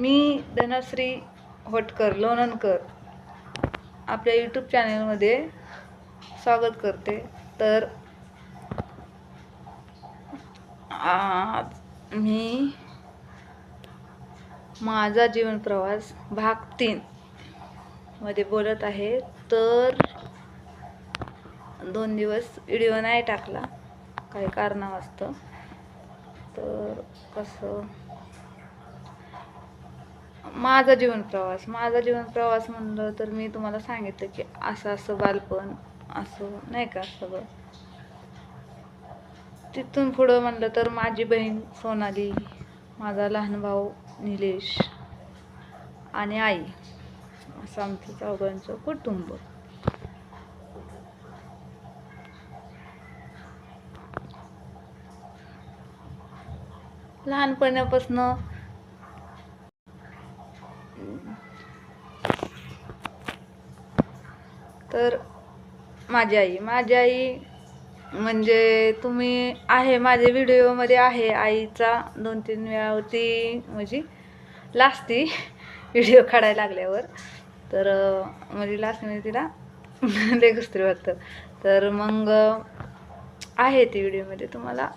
मी धनश्री होटकर लोणनकर आपल्या यूट्यूब चॅनलमध्ये स्वागत करते. तर आज मी माझा जीवन प्रवास भाग तीन मध्ये बोलत आहे. तर दोन दिवस व्हिडिओ नाही टाकला. काही कारणावास्तव. तर कसं माझा जीवन प्रवास माझा जीवन प्रवास म्हणलं तर मी तुम्हाला सांगितलं की असं असं बालपण असं नाही का सगळं. तिथून पुढं म्हणलं तर माझी बहीण सोनाली माझा लहान भाऊ निलेश आणि आई असं आमचं चौघांचं कुटुंब. लहानपणापासनं तर माझी आई. माझी आई म्हणजे तुम्ही आहे माझ्या व्हिडिओमध्ये आहे आईचा दोन तीन वेळावरती म्हणजे लास्टी व्हिडिओ काढायला लागल्यावर. तर म्हणजे लास्ट म्हणजे तिला लय वाटतं. तर मग आहे ती व्हिडिओमध्ये तुम्हाला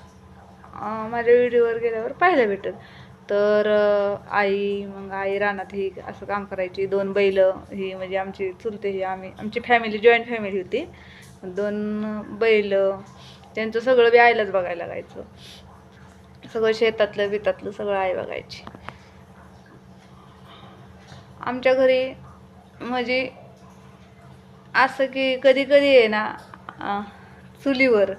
माझ्या व्हिडिओवर गेल्यावर पाहायला भेटेल. तर आई मग आई रानात ही असं काम करायची. दोन बैल ही म्हणजे आमची चुलते ही आम्ही आमची फॅमिली जॉईंट फॅमिली होती. दोन बैल त्यांचं सगळं बी आईलाच बघायला लागायचं. सगळं शेतातलं बितातलं सगळं आई बघायची. आमच्या घरी म्हणजे असं की कधी कधी आहे ना चुलीवर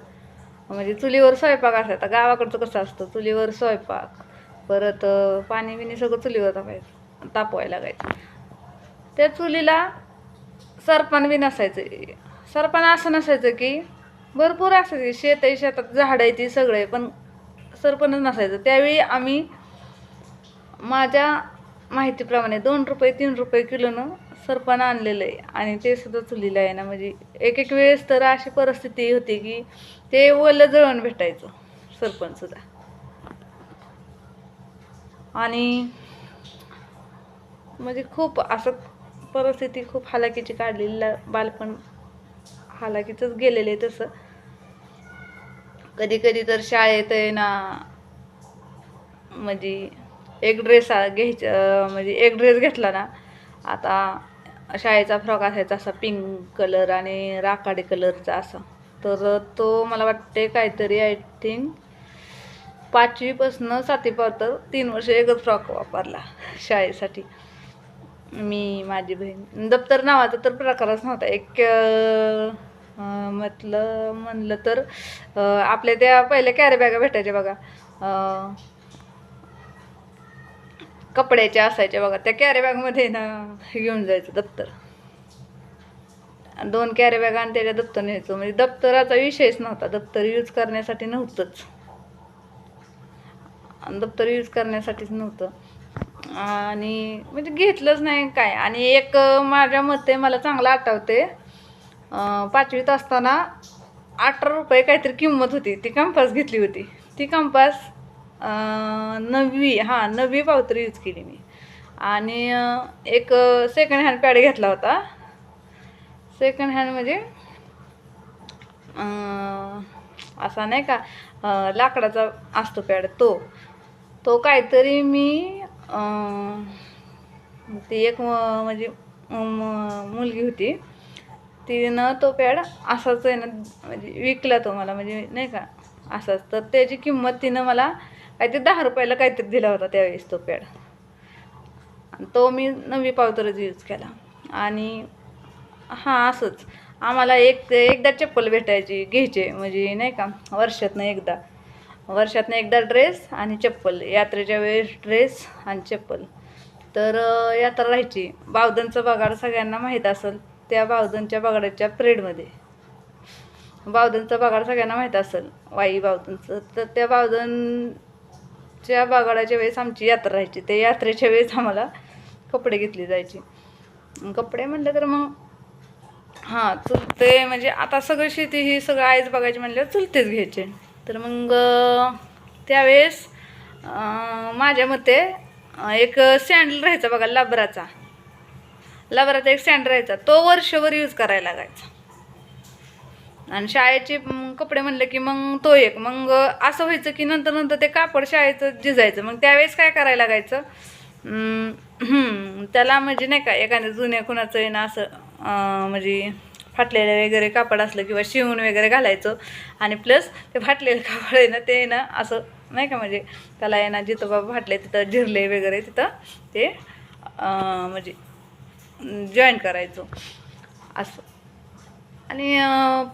म्हणजे चुलीवर स्वयंपाक असायचा गावाकडचं कसं असतं? चुलीवर स्वयंपाक. परत पाणी बिणी सगळं चुलीवर तापायचं तापवायला लागायचं. त्या चुलीला सरपण बी नसायचं. सरपण असं नसायचं की भरपूर असायची शेत आहे शेतात झाड आहे ती सगळं आहे पण सरपणच नसायचं. त्यावेळी आम्ही माझ्या माहितीप्रमाणे दोन रुपये तीन रुपये किलोनं सरपण आणलेलं आहे आणि ते सुद्धा चुलीला आहे ना म्हणजे एक एक वेळेस तर अशी परिस्थिती होती की ते ओलं जळून भेटायचं सरपणसुद्धा आणि म्हणजे खूप असं परिस्थिती खूप हालाकीची काढलेली बालपण हालाकीचंच गेलेलं आहे तसं. कधी कधी तर शाळेत आहे ना म्हणजे एक ड्रेस घ्यायचा म्हणजे एक ड्रेस घेतला ना आता शाळेचा फ्रॉक असायचा असा पिंक कलर आणि राखाडी कलरचा असा. तर तो मला वाटते काहीतरी आय थिंक पाचवीपासनं सातवीपर्यंत तीन वर्ष एकच फ्रॉक वापरला शाळेसाठी. मी माझी बहीण. दप्तर नावाचा तर प्रकारच नव्हता. एक म्हटलं म्हणलं तर आपल्या त्या पहिल्या कॅरी बॅगा भेटायच्या बघा. कपड्याच्या असायच्या बघा. त्या कॅरी बॅगमध्ये ना घेऊन जायचं दप्तर. दोन कॅरी बॅग आणि त्याच्या दप्तर न्यायचो. म्हणजे दप्तराचा विषयच नव्हता. दप्तर यूज करण्यासाठी नव्हतंच. दप्तर यूज करण्यासाठीच नव्हतं. आणि म्हणजे घेतलंच नाही काय. आणि एक माझ्या मते मला चांगलं आठवते पाचवीत असताना अठरा रुपये काहीतरी किंमत होती. ती कंपास घेतली होती. ती कंपास नववी हां नववी पावतरी यूज केली मी. आणि एक सेकंड हँड पॅड घेतला होता. सेकंड हँड म्हणजे असा नाही का लाकडाचा असतो पॅड तो. तो काहीतरी मी ती एक म्हणजे म- मुलगी होती. तिनं तो पॅड असाच आहे ना म्हणजे विकला तो मला म्हणजे नाही का असाच. तर त्याची किंमत तिनं मला काहीतरी दहा रुपयाला काहीतरी दिला होता त्यावेळेस तो पॅड. आणि तो मी नवी पावतरच यूज केला. आणि हां असंच. आम्हाला एक एकदा चप्पल भेटायची घ्यायचे म्हणजे नाही का वर्षातनं एकदा. वर्षातनं एकदा ड्रेस आणि चप्पल यात्रेच्या वेळेस ड्रेस आणि चप्पल. तर यात्रा राहायची. बावधनचं बगाड सगळ्यांना माहीत असेल त्या बावधनच्या बागाडाच्या परेडमध्ये. बावदनचं बागाड सगळ्यांना माहीत असेल वाई बावधनचं. तर त्या बावधनच्या बागाडाच्या वेळेस आमची यात्रा राहायची. त्या यात्रेच्या वेळेस आम्हाला कपडे घेतले जायचे. कपडे म्हणलं तर मग हां चुलते म्हणजे आता सगळं शेती ही सगळं आईच बघायची म्हणल्यावर चुलतेच घ्यायचे. तर मग त्यावेळेस माझ्या मते एक सँडल राहायचा बघा लबराचा. लबराचा एक सँडल राहायचा. तो वर्षभर यूज करायला लागायचा. आणि शाळेचे कपडे म्हणले की मग तो एक. मग असं व्हायचं की नंतर नंतर ते कापड शाळेचं जिजायचं. मग त्यावेळेस काय करायला लागायचं? त्याला म्हणजे नाही का एखाद्या जुन्या कुणाचं आहे ना असं म्हणजे फाटलेलं वगैरे कापड असलं किंवा शिवून वगैरे घालायचं. आणि प्लस ते फाटलेलं कापड आहे ना ते ना असं नाही का म्हणजे त्याला आहे ना जिथं बाबा फाटले तिथं झिरले वगैरे तिथं ते म्हणजे जॉईन करायचो. असं. आणि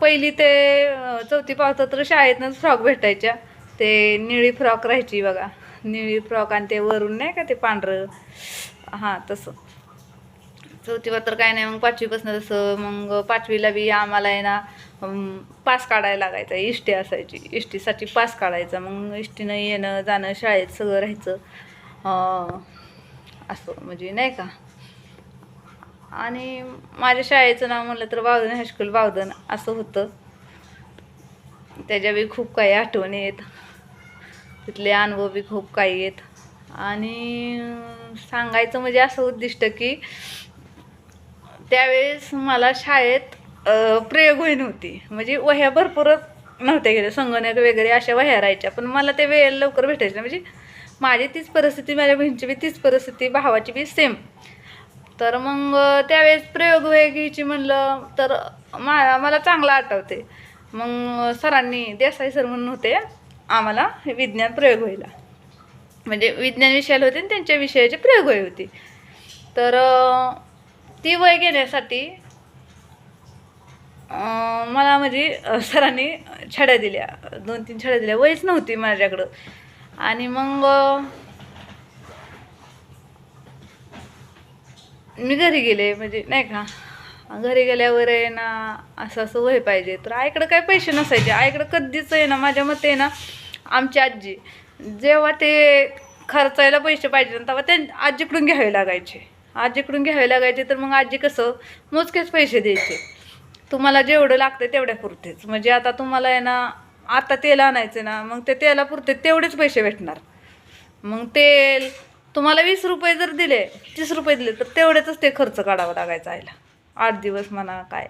पहिली ते चौथी पावसात तर शाळेतनंच फ्रॉक भेटायच्या. ते निळी फ्रॉक राहायची बघा. निळी फ्रॉक आणि ते वरून नाही का ते पांढरं. हां तसं. चौथीवर तर काय नाही मग पाचवीपासून तसं मग पाचवीला बी आम्हाला आहे ना पास काढायला लागायचा इष्टी असायची इष्टीसाठी पास काढायचा मग इष्टीनं येणं जाणं शाळेत सगळं राहायचं असं म्हणजे नाही का. आणि माझ्या शाळेचं नाव म्हणलं तर बावधन हायस्कूल बावधन असं होतं. त्याच्या बी खूप काही आठवणी आहेत. तिथले अनुभव बी खूप काही आहेत. आणि सांगायचं म्हणजे असं उद्दिष्ट की त्यावेळेस मला शाळेत प्रयोग होई नव्हती. म्हणजे वह्या भरपूरच नव्हत्या गेल्या संगणक वगैरे अशा वह्या राहायच्या. पण मला ते वेळेला लवकर भेटायच्या म्हणजे माझी तीच परिस्थिती माझ्या बहिणीची बी तीच परिस्थिती भावाची बी सेम तर मग त्यावेळेस प्रयोग वह्या घ्यायची म्हणलं तर मा मला चांगलं आठवते. मग सरांनी देसाई सर म्हणून होते आम्हाला विज्ञान प्रयोग व्हायला म्हणजे विज्ञान विषयाला होते आणि त्यांच्या विषयाचे प्रयोग होय होते. तर ती वय घेण्यासाठी मला म्हणजे सरांनी छड्या दिल्या. दोन तीन छड्या दिल्या. वयच नव्हती माझ्याकडं. आणि मग मी घरी गेले. म्हणजे नाही का घरी गेल्यावर आहे ना असं असं वय पाहिजे. तर आईकडं काय पैसे नसायचे. आईकडं कधीच आहे ना माझ्या मते आहे ना आमची आजी जेव्हा ते खर्चायला पैसे पाहिजे ना तेव्हा ते आजीकडून घ्यावे लागायचे. आजीकडून घ्यावे लागायचे तर मग आजी कसं मोजकेच पैसे द्यायचे. तुम्हाला जेवढं लागतं तेवढ्या पुरतेच. म्हणजे आता तुम्हाला आहे ना आता तेल आणायचं ना मग ते तेलापुरते तेवढेच पैसे भेटणार. मग तेल तुम्हाला वीस रुपये जर दिले तीस रुपये दिले तर तेवढेच ते खर्च काढावा लागायचा आईला. आठ दिवस म्हणा काय.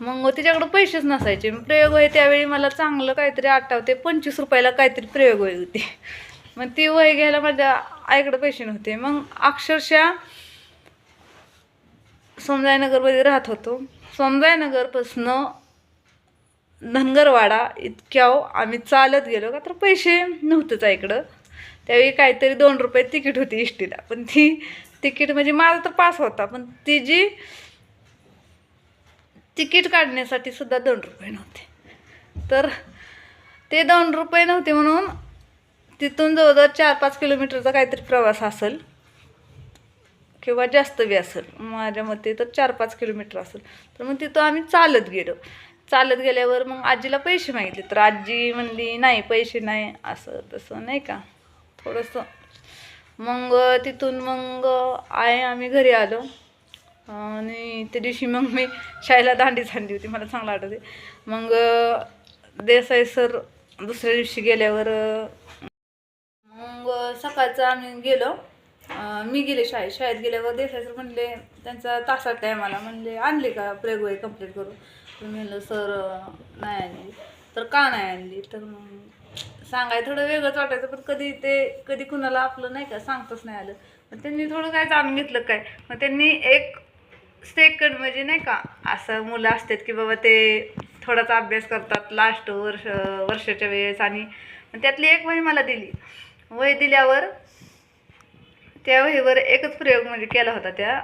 मग तिच्याकडं पैसेच नसायचे. प्रयोग वही त्यावेळी मला चांगलं काहीतरी आठवते. पंचवीस रुपयाला काहीतरी प्रयोग वही होते. मग ती वय घ्यायला माझ्या आईकडे पैसे नव्हते. मग अक्षरशः समजायनगरमध्ये राहत होतो. समजायनगरपासनं धनगरवाडा इतक्या आम्ही चालत गेलो. का तर पैसे नव्हतेच इकडं. त्यावेळी काहीतरी दोन रुपये तिकीट होती इष्टीला. पण ती तिकीट म्हणजे माझा तर पास होता. पण ती जी तिकीट काढण्यासाठी सुद्धा दोन रुपये नव्हते. तर ते दोन रुपये नव्हते म्हणून तिथून जवळजवळ चार पाच किलोमीटरचा काहीतरी प्रवास असेल. किंवा जास्त बी असेल माझ्या मते तर चार पाच किलोमीटर असेल. तर मग तिथं आम्ही चालत गेलो. चालत गेल्यावर मग आजीला पैसे मागितले. तर आजी म्हणली नाही पैसे नाही. असं तसं नाही का? थोडंसं. मग तिथून मग आहे आम्ही घरी आलो. आणि त्या दिवशी मग मी शाळेला दांडी झाली होती. मला चांगलं आठवते मग देसाई सर दुसऱ्या दिवशी गेल्यावर मग सकाळचं आम्ही गेलो. मी गेले शाळेत. शाळेत गेल्यावर देसाई सर म्हणले त्यांचा तासात टाईम आला. म्हणले आणली का प्रेगोई कंप्लीट करून? तर मी म्हणलं सर नाही आणली. तर का नाही आणली? तर मग सांगाय थोडं वेगळंच वाटायचं पण कधी ते कधी कुणाला आपलं नाही का सांगतच नाही आलं. मग त्यांनी थोडं काय जाणून घेतलं काय? मग त्यांनी एक सेकंड म्हणजे नाही का असं मुलं असतात की बाबा ते थोडासा अभ्यास करतात लास्ट वर्ष वर्षाच्या वेळेस आणि त्यातली एक वही मला दिली. वही दिल्यावर त्या वहीवर एकच प्रयोग म्हणजे केला होता त्या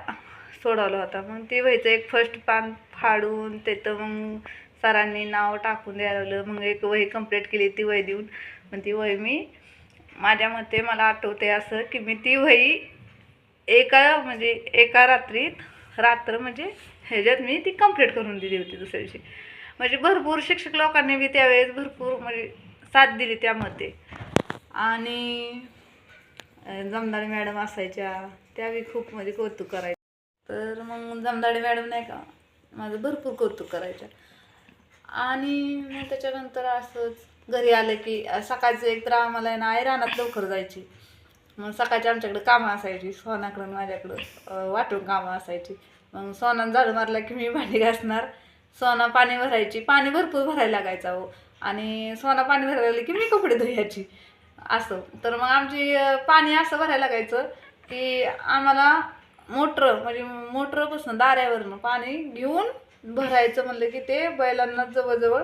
सोडवला होता. मग ती वहीचं एक फर्स्ट पान फाडून तिथं मग सरांनी नाव टाकून द्यायला लागलं. मग एक वही कंप्लीट केली ती वही देऊन. मग ती वही मी माझ्या मते मला आठवते असं की मी ती वही एका म्हणजे एका रात्रीत रात्र म्हणजे ह्याच्यात मी ती कंप्लीट करून दिली होती दुसऱ्या दिवशी. म्हणजे भरपूर शिक्षक लोकांनी बी त्यावेळेस भरपूर म्हणजे साथ दिली त्यामध्ये आणि जमदाडे मॅडम असायच्या त्यावेळी खूप म्हणजे कौतुक करायचं तर मग जमदाडे मॅडम नाही का माझं भरपूर कौतुक करायच्या. आणि मग त्याच्यानंतर असंच घरी आलं की सकाळचं एक तर आम्हाला आहे ना आई रानात लवकर जायची. मग सकाळची आमच्याकडे कामं असायची सोनाकडं माझ्याकडं वाटून कामं असायची. मग सोनानं झाडू मारला की मी भांडी घासणार. सोना पाणी भरायची पाणी भरपूर भरायला लागायचा हो आणि सोना पाणी भरायला लागली की मी कपडे धुयाची असं. तर मग आमची पाणी असं भरायला लागायचं की आम्हाला मोटर म्हणजे मोटरपासून दाऱ्यावरनं पाणी घेऊन भरायचं म्हणलं की ते बैलांना जवळजवळ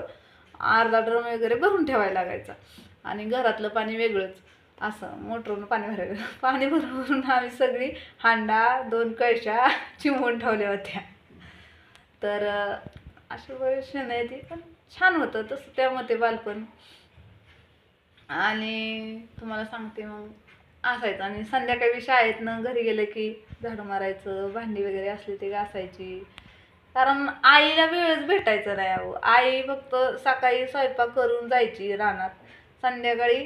अर्धा ड्रम वगैरे भरून ठेवायला लागायचा. आणि घरातलं पाणी वेगळंच. असं मोटरनं पाणी भरायला पाणी भरून आम्ही सगळी हांडा दोन कळशा चिमवून ठेवल्या होत्या. तर अं, अशी बरीचशी आहे ती पण छान होतं. तसं त्यामध्ये बालपण आणि तुम्हाला सांगते मग असायचं. आणि संध्याकाळी शाळेतनं घरी गेलं की झाडू मारायचं भांडी वगैरे असली ती घासायची. कारण आईला वेळच भेटायचं नाही अहो. आई फक्त सकाळी स्वयंपाक करून जायची रानात. संध्याकाळी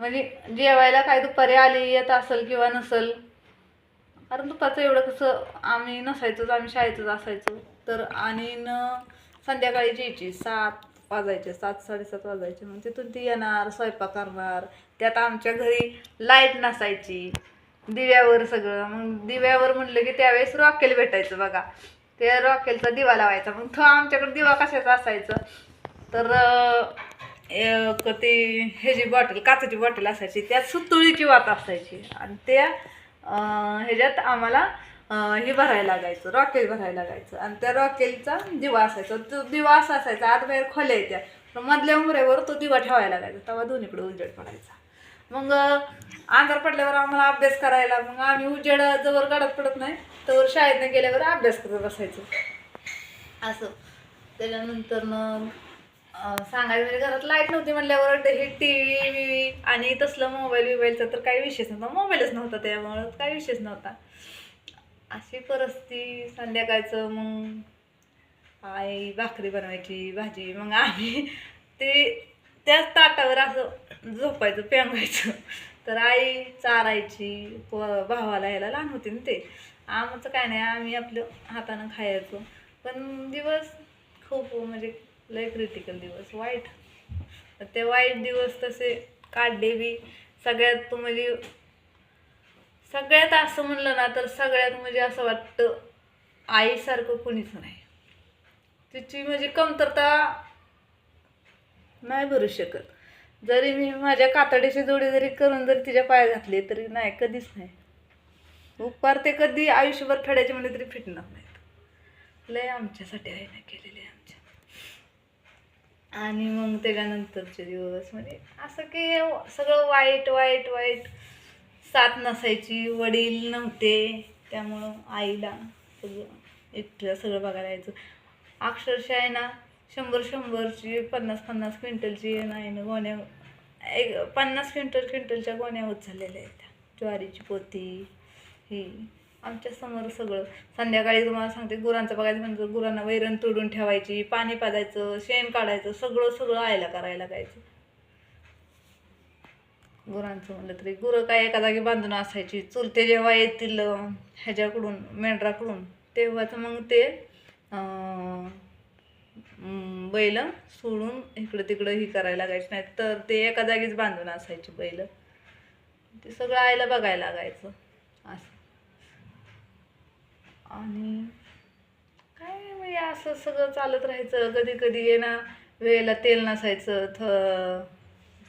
म्हणजे जेवायला काय दुपारी आली येत असेल किंवा नसल. कारण दुपारचं एवढं कसं आम्ही नसायचोच आम्ही शाळेतच असायचो. तर आणि न संध्याकाळी यायची सात वाजायचे सात साडेसात वाजायचे. मग तिथून ती येणार स्वयंपाक करणार. त्यात आमच्या घरी लाइट नसायची. दिव्यावर सगळं. मग दिव्यावर म्हणलं की त्यावेळेस रॉकेल भेटायचं बघा. त्या रॉकेलचा दिवा लावायचा. मग तो आमच्याकडे दिवा कशाचा असायचं? तर अं, एक ह्याची बॉटल काचेची बॉटल असायची त्यात सुतुळीची वात असायची. आणि त्या ह्याच्यात आम्हाला हे भरायला लागायचं रॉकेल भरायला लागायचं. आणि त्या रॉकेलचा दिवा असायचा. तो दिवा असा असायचा आत बाहेर खोल्या येत्या. मधल्या उमऱ्यावर तो दिवा ठेवायला लागायचा. तेव्हा दोन्हीकडे उजेड पडायचा. मग आंधार पडल्यावर आम्हाला अभ्यास करायला मग आम्ही उजेड जवळ गाडत पडत नाही. तर शाळेतनं गेल्यावर अभ्यास करत बसायचो. असं. त्याच्यानंतर सांगायचं म्हणजे घरात लाइट नव्हती म्हटल्यावर ते हे टी व्ही आणि तसलं मोबाईल बिबाईलचा तर काही विशेष नव्हता. मोबाईलच नव्हता त्यामुळं काही विशेष नव्हता. अशी परिस्थिती संध्याकाळचं मग आई भाकरी बनवायची भाजी मग आम्ही ते त्याच ताटावर असं झोपायचं पेंगायचं. तर आई चारायची प भावाला यायला लहान होती ना ते. आमचं काय नाही आम्ही आपलं हातानं खायचो. पण दिवस खूप म्हणजे लय क्रिटिकल दिवस वाईट. ते वाईट दिवस तसे काढले बी सगळ्यात म्हणजे सगळ्यात असं म्हणलं ना तर सगळ्यात म्हणजे असं वाटतं आईसारखं कुणीच नाही. तिची म्हणजे कमतरता नाही भरू शकत. जरी मी माझ्या कातडीची जोडी जरी करून जरी तिच्या पाया घातले तरी नाही कधीच नाही. उपकार ते कधी आयुष्यभर ठेडायचे म्हणजे तरी फिटणार नाहीत. लय आमच्यासाठी आईने केलेले आमच्या. आणि मग त्याच्यानंतरचे दिवस म्हणजे असं की सगळं वाईट वाईट वाईट. साथ नसायची वडील नव्हते त्यामुळं आईला सगळं एकटीला सगळं बघायला यायचं. अक्षरशः आहे ना शंभर शंभरची पन्नास पन्नास क्विंटलची नाही ना गोण्या एक पन्नास क्विंटल क्विंटलच्या गोण्या होत झालेल्या आहेत ज्वारीची पोती ही आमच्यासमोर सगळं. संध्याकाळी तुम्हाला सांगते गुरांचं बघायचं म्हणजे गुरांना वैरण तोडून ठेवायची पाणी पाजायचं शेण काढायचं सगळं सगळं आयला करायला लागायचं. गुरांचं म्हणलं तरी. गुरं काय एका जागी बांधून असायची. चुलते जेव्हा येतील ह्याच्याकडून मेंढराकडून तेव्हाच मग ते बैल सोडून इकडं तिकडं ही करायला लागायची. नाही तर ते एका जागीच बांधून असायची बैल. ते सगळं आईला बघायला लागायचं. असं. आणि काय म्हणजे असं सगळं चालत राहायचं. कधी कधी ये ना वेळेला तेल नसायचं. थ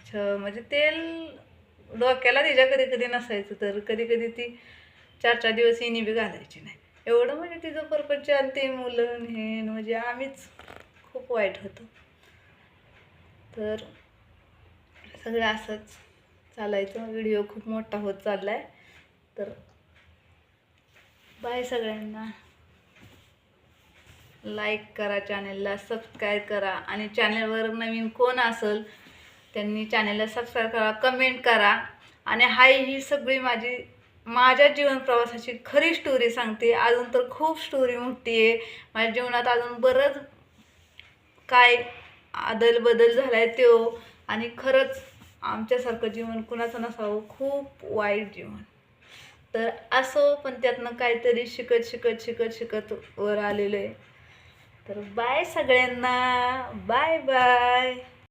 छ म्हणजे तेल डोक्याला तिच्या कधी कधी नसायचं तर कधी कधी ती चार चार दिवस हिनी बी घालायची नाही. एवढं म्हणजे तिचं परपंच आणि ते मुलं हे म्हणजे आम्हीच खूप वाईट होतो. तर सगळं असंच चालायचं. व्हिडिओ खूप मोठा होत चालला आहे तर बाय सगळ्यांना. लाईक करा चॅनेलला सबस्क्राईब करा. आणि चॅनेलवर नवीन कोण असेल त्यांनी चॅनेलला सबस्क्राईब करा कमेंट करा. आणि हाय ही सगळी माझी माझ्या जीवन प्रवासाची खरी स्टोरी सांगते. अजून तर खूप स्टोरी मोठी आहे. माझ्या जीवनात अजून बरंच काय आदल बदल झाला आहे तो. आणि खरंच आमच्यासारखं जीवन कुणाचं नसावं खूप वाईट जीवन. तर असो पण त्यातनं काहीतरी शिकत शिकत शिकत शिकत वर आलेलं आहे तर बाय सगळ्यांना. Bye bye